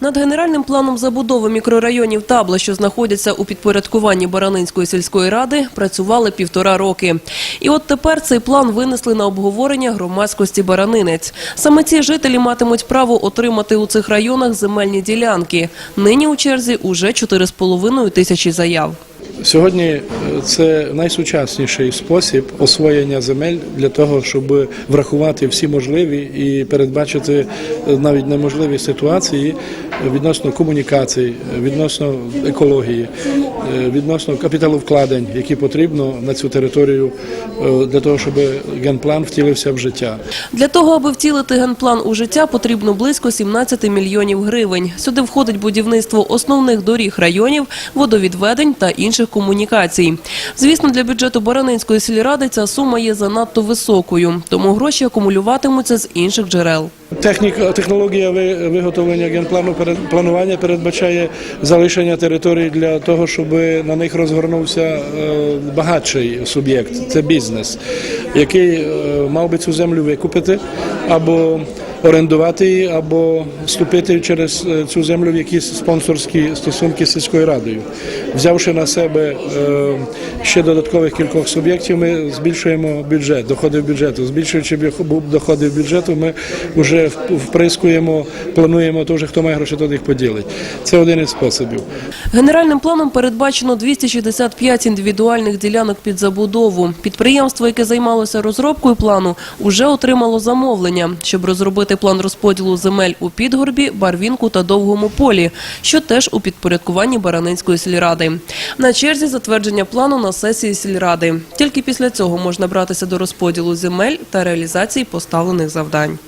Над генеральним планом забудови мікрорайонів Табла, що знаходяться у підпорядкуванні Баранинської сільської ради, працювали півтора роки. І от тепер цей план винесли на обговорення громадськості Баранинець. Саме ці жителі матимуть право отримати у цих районах земельні ділянки. Нині у черзі уже 4,5 тисячі заяв. Сьогодні е, це найсучасніший спосіб освоєння земель для того, щоб врахувати всі можливі і передбачити е, навіть неможливі ситуації відносно комунікацій, відносно екології, е, відносно капіталовкладень, які потрібно на цю територію е, для того, щоб генплан втілився в життя. Для того, аби втілити генплан у життя, потрібно близько 17 мільйонів гривень. Сюди входить будівництво основних доріг районів, водовідведень та інших комунікацій. Звісно, для бюджету Баранинської сільради ця сума є занадто високою, тому гроші акумулюватимуться з інших джерел. Техніка, технологія виготовлення генплану планування передбачає залишення територій для того, щоб на них розгорнувся е, багатший суб'єкт. Це бізнес, який е, мав би цю землю викупити або орендувати або вступити через е, цю землю в якісь спонсорські стосунки з сільською радою. Взявши на себе е, ще додаткових кількох суб'єктів, ми збільшуємо бюджет, доходи в бюджету. Збільшуючи доходи бюджету, ми вже вприскуємо, плануємо то хто має гроші, то їх поділить. Це один із способів. Генеральним планом передбачено 265 індивідуальних ділянок під забудову. Підприємство, яке займалося розробкою плану, уже отримало замовлення, щоб розробити план розподілу земель у Підгорбі, Барвінку та Довгому полі, що теж у підпорядкуванні Баранинської сільради. На черзі затвердження плану на сесії сільради. Тільки після цього можна братися до розподілу земель та реалізації поставлених завдань.